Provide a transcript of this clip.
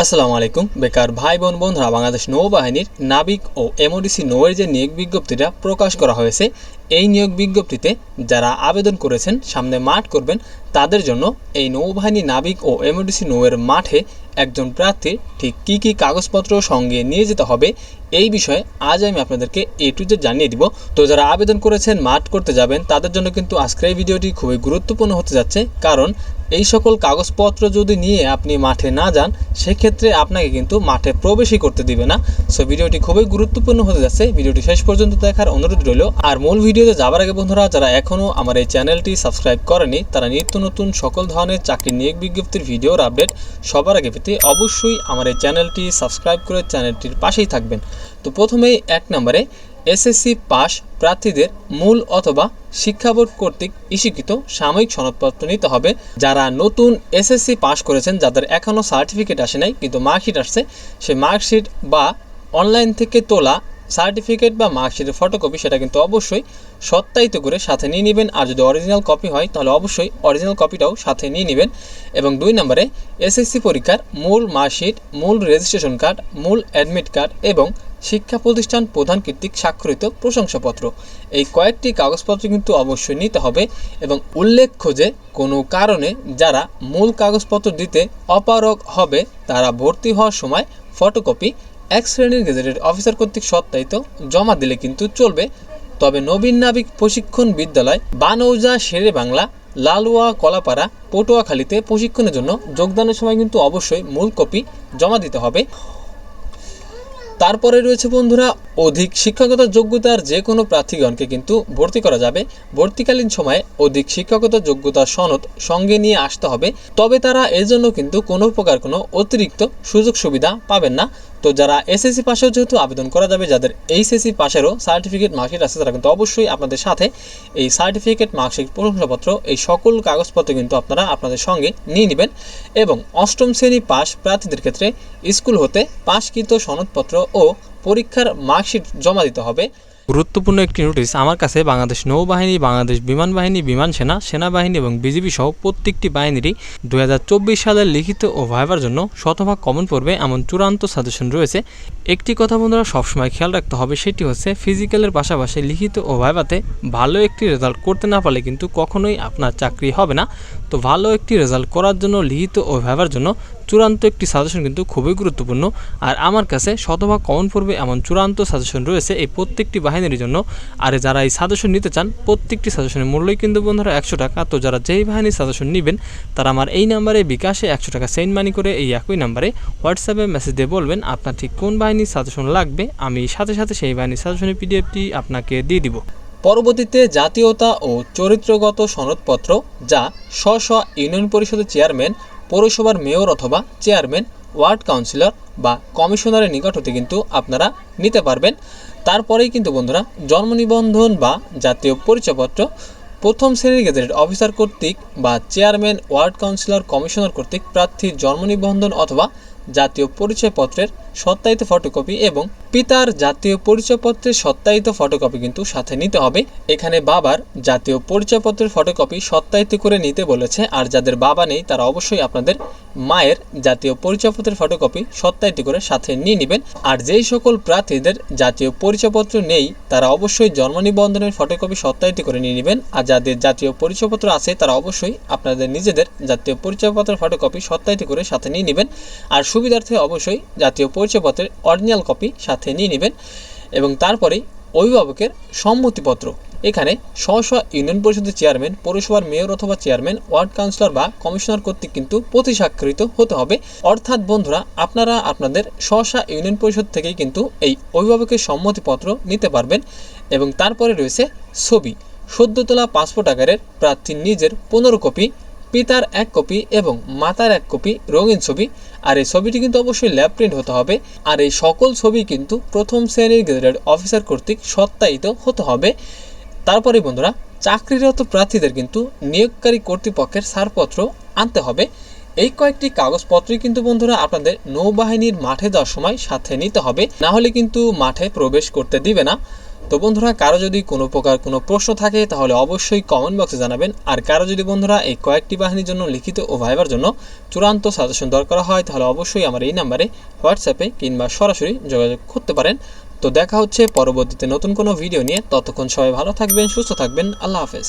আসসালামু আলাইকুম, বেকার ভাই, বোন, বন্ধুরা, বাংলাদেশ নৌবাহিনীর নাবিক ও এমওডিসি নৌয়ের যে নিয়োগ বিজ্ঞপ্তিটা প্রকাশ করা হয়েছে, এই নিয়োগ বিজ্ঞপ্তিতে যারা আবেদন করেছেন, সামনে মাঠ করবেন, তাদের জন্য এই নৌবাহিনী নাবিক ও এমওডিসি নৌয়ের মাঠে একজন প্রার্থীর ঠিক কী কী কাগজপত্র সঙ্গে নিয়ে যেতে হবে এই বিষয়ে আজ আমি আপনাদেরকে এ টু জেড জানিয়ে দিব। তো যারা আবেদন করেছেন, মাঠ করতে যাবেন, তাদের জন্য কিন্তু আজকের এই ভিডিওটি খুবই গুরুত্বপূর্ণ হতে যাচ্ছে। কারণ এই সকল কাগজপত্র যদি নিয়ে আপনি মাঠে না যান, সেক্ষেত্রে আপনাকে কিন্তু মাঠে প্রবেশই করতে দিবে না। সো ভিডিওটি খুবই গুরুত্বপূর্ণ হতে যাচ্ছে। ভিডিওটি শেষ পর্যন্ত দেখার অনুরোধ রইল। আর মূল ভিডিওতে যাবার আগে বন্ধুরা, যারা এখনও আমার এই চ্যানেলটি সাবস্ক্রাইব করেনি, তারা নিত্য নতুন সকল ধরনের চাকরি নিয়োগ বিজ্ঞপ্তির ভিডিওর আপডেট সবার আগে পেতে অবশ্যই আমার এই চ্যানেলটি সাবস্ক্রাইব করে চ্যানেলটির পাশেই থাকবেন। তো প্রথমেই এক নম্বরে, এসএসসি পাস প্রার্থীদের মূল অথবা শিক্ষা বোর্ড কর্তৃক ইস্যুকৃত সাময়িক সনদপত্র নিতে হবে। যারা নতুন এসএসসি পাস করেছেন, যাদের এখনও সার্টিফিকেট আসে নাই, কিন্তু মার্কশিট আসছে, সেই মার্কশিট বা অনলাইন থেকে তোলা সার্টিফিকেট বা মার্কশিটের ফটোকপি সেটা কিন্তু অবশ্যই সত্যায়িত করে সাথে নিয়ে নেবেন। আর যদি অরিজিনাল কপি হয়, তাহলে অবশ্যই অরিজিনাল কপিটাও সাথে নিয়ে নেবেন। এবং দুই নম্বরে এসএসসি পরীক্ষার মূল মার্কশিট, মূল রেজিস্ট্রেশন কার্ড মূল অ্যাডমিট কার্ড এবং শিক্ষা প্রতিষ্ঠান প্রধান কর্তৃক স্বাক্ষরিত প্রশংসাপত্র। এই কয়েকটি কাগজপত্র কিন্তু অবশ্যই নিতে হবে এবং উল্লেখ্য যে কোনো কারণে যারা মূল কাগজপত্র দিতে অপারগ হবে, তারা ভর্তি হওয়ার সময় ফটোকপি এক শ্রেণির গেজেটেড অফিসার কর্তৃক সত্যায়িত, জমা দিলে কিন্তু চলবে। তবে নবীন নাবিক প্রশিক্ষণ বিদ্যালয়, বানৌজা শেরে বাংলা, লালুয়া কলাপাড়া, পটুয়াখালীতে প্রশিক্ষণের জন্য যোগদানের সময় কিন্তু অবশ্যই মূল কপি জমা দিতে হবে। তারপরে রয়েছে বন্ধুরা, অধিক শিক্ষকতার যোগ্যতার যে কোনো প্রার্থীগণকে কিন্তু ভর্তি করা যাবে। ভর্তিকালীন সময়ে অধিক শিক্ষকতার যোগ্যতার সনদ সঙ্গে নিয়ে আসতে হবে। তবে তারা এর জন্য কিন্তু কোনো প্রকার কোনো অতিরিক্ত সুযোগ সুবিধা পাবেন না। তো যারা এসএসসি পাশেও যেহেতু আবেদন করা যাবে, যাদের এইচএসসি পাশেরও সার্টিফিকেট মার্কশিট আছে, তারা কিন্তু অবশ্যই আপনাদের সাথে এই সার্টিফিকেট মার্কশিট প্রশংসাপত্র, এই সকল কাগজপত্র কিন্তু আপনারা আপনাদের সঙ্গে নিয়ে নেবেন এবং অষ্টম শ্রেণি পাস প্রার্থীদের ক্ষেত্রে স্কুল হতে পাশকৃত সনদপত্র ও পরীক্ষার মার্কশিট জমা দিতে হবে। গুরুত্বপূর্ণ একটি নোটিশ আমার কাছে বাংলাদেশ নৌবাহিনী, বাংলাদেশ বিমান বাহিনী, বিমান সেনা, সেনাবাহিনী এবং বিজিবি সহ প্রত্যেকটি বাহিনীরই দু সালের লিখিত ও ভাইবার জন্য শতভাগ কমন পড়বে এমন চূড়ান্ত সাজেশন রয়েছে। একটি কথা বন্ধুরা, সবসময় খেয়াল রাখতে হবে, সেটি হচ্ছে ফিজিক্যালের পাশাপাশি লিখিত ও ভাইবাতে ভালো একটি রেজাল্ট করতে না পারলে কিন্তু কখনোই আপনার চাকরি হবে না। তো ভালো একটি রেজাল্ট করার জন্য, লিখিত ও ভাইবার জন্য চূড়ান্ত একটি সাজেশন কিন্তু খুবই গুরুত্বপূর্ণ। আর আমার কাছে শতভাগ কমন পড়বে এমন চূড়ান্ত সাজেশন রয়েছে এই প্রত্যেকটি বাহিনীর জন্য। আর যারা এই সাজেশন নিতে চান, প্রত্যেকটি সাজেশনের মূল্যই কিন্তু বন্ধুরা একশো টাকা। তো যারা যেই বাহিনীর সাজেশন নেবেন, তারা আমার এই নাম্বারে বিকাশে একশো টাকা সেন্ড মানি করে এই একই নাম্বারে হোয়াটসঅ্যাপে মেসেজ দিয়ে বলবেন, আপনার ঠিক কোন বাহিনীর সাজেশন লাগবে, আমি সাথে সাথে সেই বাহিনীর সাজেশনের পিডিএফটি আপনাকে দিয়ে দিব। পরবর্তীতে জাতীয়তা ও চরিত্রগত সনদপত্র, যা স্ব স্ব ইউনিয়ন পরিষদের চেয়ারম্যান পৌরসভার মেয়র অথবা চেয়ারম্যান, ওয়ার্ড কাউন্সিলর বা কমিশনারের নিকট হতে কিন্তু আপনারা নিতে পারবেন। তারপরেই কিন্তু বন্ধুরা, জন্ম নিবন্ধন বা জাতীয় পরিচয়পত্র প্রথম শ্রেণির গেজেটেড অফিসার কর্তৃক বা চেয়ারম্যান, ওয়ার্ড কাউন্সিলর, কমিশনার কর্তৃক প্রার্থীর জন্ম নিবন্ধন অথবা জাতীয় পরিচয়পত্রের সত্যায়িত ফটোকপি এবং পিতার জাতীয় পরিচয়পত্রের সত্যায়িত ফটোকপি কিন্তু সাথে নিতে হবে। এখানে বাবার জাতীয় পরিচয়পত্রের ফটোকপি সত্যায়িত করে নিতে বলেছে, আর যাদের বাবা নেই তারা অবশ্যই আপনাদের মায়ের জাতীয় পরিচয়পত্রের ফটোকপি সত্যায়িত করে সাথে নিয়ে নেবেন। আর যেই সকল প্রার্থীদের জাতীয় পরিচয়পত্র নেই, তারা অবশ্যই জন্ম নিবন্ধনের ফটোকপি সত্যায়িত করে নিয়ে নেবেন, আর যাদের জাতীয় পরিচয়পত্র আছে তারা অবশ্যই আপনাদের নিজেদের জাতীয় পরিচয়পত্রের ফটোকপি সত্যায়িত করে সাথে নিয়ে নেবেন। আর সুবিধার্থে অবশ্যই জাতীয় পরিচয়পত্রের অরিজিনাল কপি সাথে নিয়ে নেবেন এবং তারপরেই অভিভাবকের সম্মতিপত্র। এখানে স্ব স্ব ইউনিয়ন পরিষদের চেয়ারম্যান, পৌরসভার মেয়র অথবা চেয়ারম্যান, ওয়ার্ড কাউন্সিলর বা কমিশনার কর্তৃক কিন্তু প্রতি স্বাক্ষরিত হতে হবে। অর্থাৎ বন্ধুরা, আপনারা আপনাদের স্ব স্ব ইউনিয়ন পরিষদ থেকেই কিন্তু এই অভিভাবকের সম্মতিপত্র নিতে পারবেন এবং তারপরে রয়েছে ছবি। সদ্য তোলা পাসপোর্ট আকারের প্রার্থীর নিজের পনেরো কপি পিতার এক কপি এবং মাতার এক কপি রঙিন ছবি। আর এই ছবিটি কিন্তু অবশ্যই ল্যাব প্রিন্ট হতে হবে। আর এই সকল ছবি কিন্তু প্রথম শ্রেণির গেজেটেড অফিসার কর্তৃক সত্যায়িত হতে হবে। তারপরে বন্ধুরা, চাকরিরত প্রার্থীদের কিন্তু নিয়োগকারী কর্তৃপক্ষের ছাড়পত্র আনতে হবে। এই কয়েকটি কাগজপত্রই কিন্তু বন্ধুরা আপনাদের নৌবাহিনীর মাঠে যাওয়ার সময় সাথে নিতে হবে। না হলে কিন্তু মাঠে প্রবেশ করতে দিবে না। তো বন্ধুরা, কারও যদি কোনো প্রকার কোনো প্রশ্ন থাকে, তাহলে অবশ্যই কমেন্ট বক্সে জানাবেন। আর কারও যদি বন্ধুরা এই কয়েকটি বাহিনীর জন্য লিখিত ও ভাইবার জন্য চূড়ান্ত সাজেশন দরকার হয়, তাহলে অবশ্যই আমার এই নাম্বারে হোয়াটসঅ্যাপে কিংবা সরাসরি যোগাযোগ করতে পারেন। তো দেখা হচ্ছে পরবর্তীতে নতুন কোনো ভিডিও নিয়ে। ততক্ষণ সবাই ভালো থাকবেন, সুস্থ থাকবেন। আল্লাহ হাফেজ।